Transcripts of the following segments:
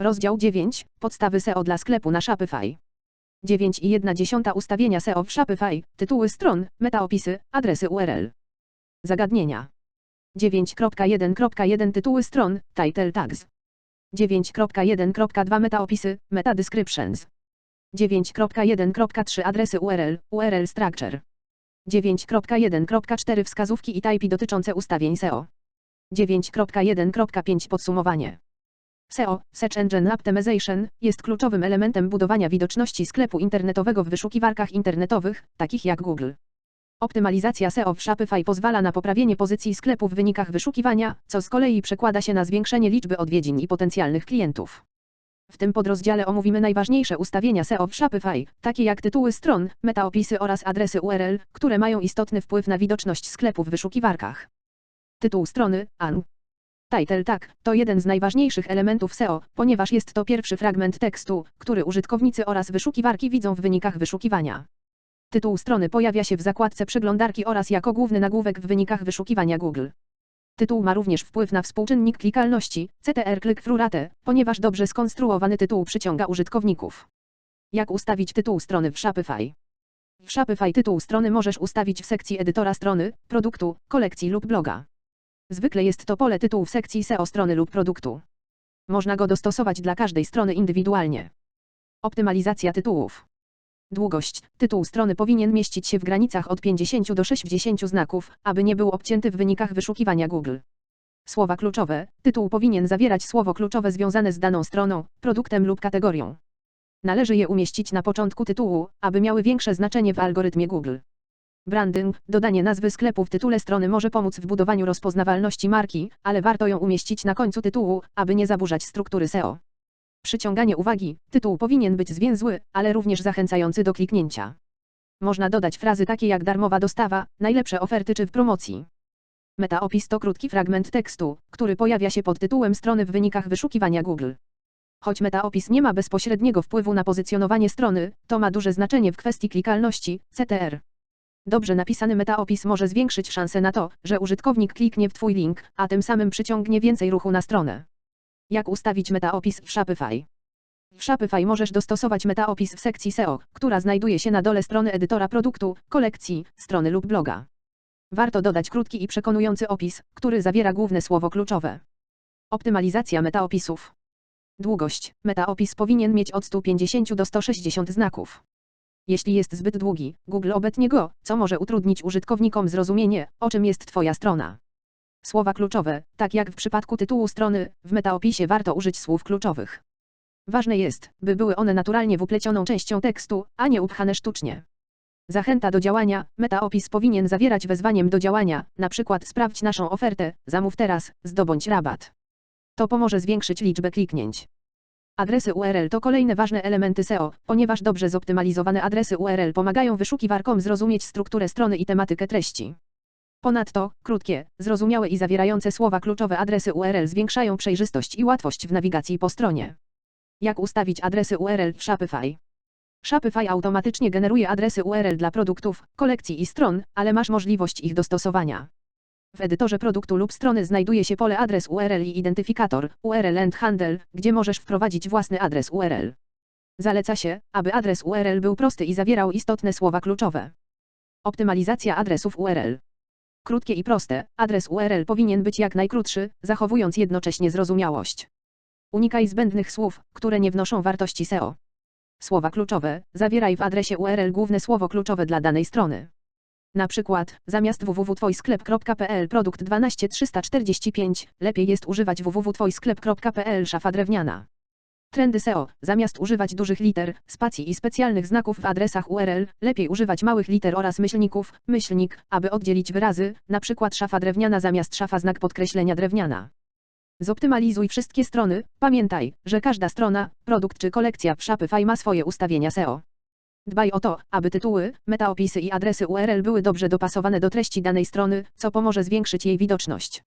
Rozdział 9. Podstawy SEO dla sklepu na Shopify. 9,1 ustawienia SEO w Shopify, tytuły stron, metaopisy, adresy URL. Zagadnienia. 9.1.1 Tytuły stron, title tags. 9.1.2 Metaopisy, meta descriptions. 9.1.3 Adresy URL, URL structure. 9.1.4 Wskazówki i typy dotyczące ustawień SEO. 9.1.5 Podsumowanie. SEO, Search Engine Optimization, jest kluczowym elementem budowania widoczności sklepu internetowego w wyszukiwarkach internetowych, takich jak Google. Optymalizacja SEO w Shopify pozwala na poprawienie pozycji sklepu w wynikach wyszukiwania, co z kolei przekłada się na zwiększenie liczby odwiedzin i potencjalnych klientów. W tym podrozdziale omówimy najważniejsze ustawienia SEO w Shopify, takie jak tytuły stron, metaopisy oraz adresy URL, które mają istotny wpływ na widoczność sklepu w wyszukiwarkach. Tytuł strony, AN. Title tag to jeden z najważniejszych elementów SEO, ponieważ jest to pierwszy fragment tekstu, który użytkownicy oraz wyszukiwarki widzą w wynikach wyszukiwania. Tytuł strony pojawia się w zakładce przeglądarki oraz jako główny nagłówek w wynikach wyszukiwania Google. Tytuł ma również wpływ na współczynnik klikalności, CTR click-through rate, ponieważ dobrze skonstruowany tytuł przyciąga użytkowników. Jak ustawić tytuł strony w Shopify? W Shopify tytuł strony możesz ustawić w sekcji edytora strony, produktu, kolekcji lub bloga. Zwykle jest to pole tytułu w sekcji SEO strony lub produktu. Można go dostosować dla każdej strony indywidualnie. Optymalizacja tytułów. Długość. Tytuł strony powinien mieścić się w granicach od 50 do 60 znaków, aby nie był obcięty w wynikach wyszukiwania Google. Słowa kluczowe. Tytuł powinien zawierać słowo kluczowe związane z daną stroną, produktem lub kategorią. Należy je umieścić na początku tytułu, aby miały większe znaczenie w algorytmie Google. Branding, dodanie nazwy sklepu w tytule strony może pomóc w budowaniu rozpoznawalności marki, ale warto ją umieścić na końcu tytułu, aby nie zaburzać struktury SEO. Przyciąganie uwagi, tytuł powinien być zwięzły, ale również zachęcający do kliknięcia. Można dodać frazy takie jak darmowa dostawa, najlepsze oferty czy w promocji. Metaopis to krótki fragment tekstu, który pojawia się pod tytułem strony w wynikach wyszukiwania Google. Choć metaopis nie ma bezpośredniego wpływu na pozycjonowanie strony, to ma duże znaczenie w kwestii klikalności, CTR. Dobrze napisany metaopis może zwiększyć szanse na to, że użytkownik kliknie w Twój link, a tym samym przyciągnie więcej ruchu na stronę. Jak ustawić metaopis w Shopify? W Shopify możesz dostosować metaopis w sekcji SEO, która znajduje się na dole strony edytora produktu, kolekcji, strony lub bloga. Warto dodać krótki i przekonujący opis, który zawiera główne słowo kluczowe. Optymalizacja metaopisów. Długość. Metaopis powinien mieć od 150 do 160 znaków. Jeśli jest zbyt długi, Google obetnie go, co może utrudnić użytkownikom zrozumienie, o czym jest Twoja strona. Słowa kluczowe, tak jak w przypadku tytułu strony, w metaopisie warto użyć słów kluczowych. Ważne jest, by były one naturalnie wplecioną częścią tekstu, a nie upchane sztucznie. Zachęta do działania, metaopis powinien zawierać wezwaniem do działania, np. sprawdź naszą ofertę, zamów teraz, zdobądź rabat. To pomoże zwiększyć liczbę kliknięć. Adresy URL to kolejne ważne elementy SEO, ponieważ dobrze zoptymalizowane adresy URL pomagają wyszukiwarkom zrozumieć strukturę strony i tematykę treści. Ponadto, krótkie, zrozumiałe i zawierające słowa kluczowe adresy URL zwiększają przejrzystość i łatwość w nawigacji po stronie. Jak ustawić adresy URL w Shopify? Shopify automatycznie generuje adresy URL dla produktów, kolekcji i stron, ale masz możliwość ich dostosowania. W edytorze produktu lub strony znajduje się pole adres URL i identyfikator URL and Handle, gdzie możesz wprowadzić własny adres URL. Zaleca się, aby adres URL był prosty i zawierał istotne słowa kluczowe. Optymalizacja adresów URL. Krótkie i proste, adres URL powinien być jak najkrótszy, zachowując jednocześnie zrozumiałość. Unikaj zbędnych słów, które nie wnoszą wartości SEO. Słowa kluczowe, zawieraj w adresie URL główne słowo kluczowe dla danej strony. Na przykład, zamiast www.twojsklep.pl produkt 12345, lepiej jest używać www.twojsklep.pl szafa drewniana. Trendy SEO, zamiast używać dużych liter, spacji i specjalnych znaków w adresach URL, lepiej używać małych liter oraz myślników, myślnik, aby oddzielić wyrazy, na przykład szafa drewniana zamiast szafa znak podkreślenia drewniana. Zoptymalizuj wszystkie strony, pamiętaj, że każda strona, produkt czy kolekcja w Shopify ma swoje ustawienia SEO. Dbaj o to, aby tytuły, metaopisy i adresy URL były dobrze dopasowane do treści danej strony, co pomoże zwiększyć jej widoczność.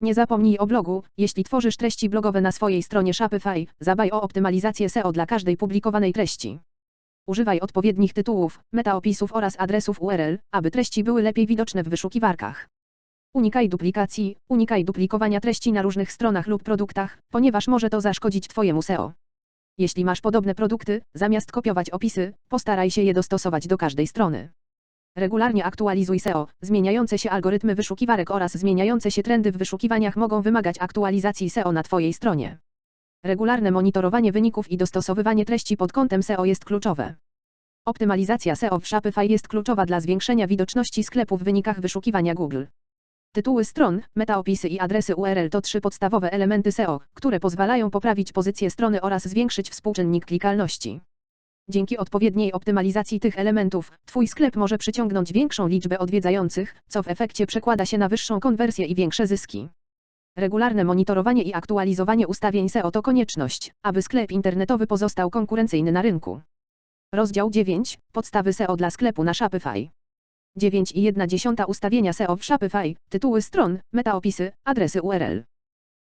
Nie zapomnij o blogu, jeśli tworzysz treści blogowe na swojej stronie Shopify, zadbaj o optymalizację SEO dla każdej publikowanej treści. Używaj odpowiednich tytułów, metaopisów oraz adresów URL, aby treści były lepiej widoczne w wyszukiwarkach. Unikaj duplikacji, unikaj duplikowania treści na różnych stronach lub produktach, ponieważ może to zaszkodzić Twojemu SEO. Jeśli masz podobne produkty, zamiast kopiować opisy, postaraj się je dostosować do każdej strony. Regularnie aktualizuj SEO. Zmieniające się algorytmy wyszukiwarek oraz zmieniające się trendy w wyszukiwaniach mogą wymagać aktualizacji SEO na Twojej stronie. Regularne monitorowanie wyników i dostosowywanie treści pod kątem SEO jest kluczowe. Optymalizacja SEO w Shopify jest kluczowa dla zwiększenia widoczności sklepu w wynikach wyszukiwania Google. Tytuły stron, metaopisy i adresy URL to trzy podstawowe elementy SEO, które pozwalają poprawić pozycję strony oraz zwiększyć współczynnik klikalności. Dzięki odpowiedniej optymalizacji tych elementów, Twój sklep może przyciągnąć większą liczbę odwiedzających, co w efekcie przekłada się na wyższą konwersję i większe zyski. Regularne monitorowanie i aktualizowanie ustawień SEO to konieczność, aby sklep internetowy pozostał konkurencyjny na rynku. Rozdział 9. Podstawy SEO dla sklepu na Shopify. 9,1 ustawienia SEO w Shopify, tytuły stron, metaopisy, adresy URL.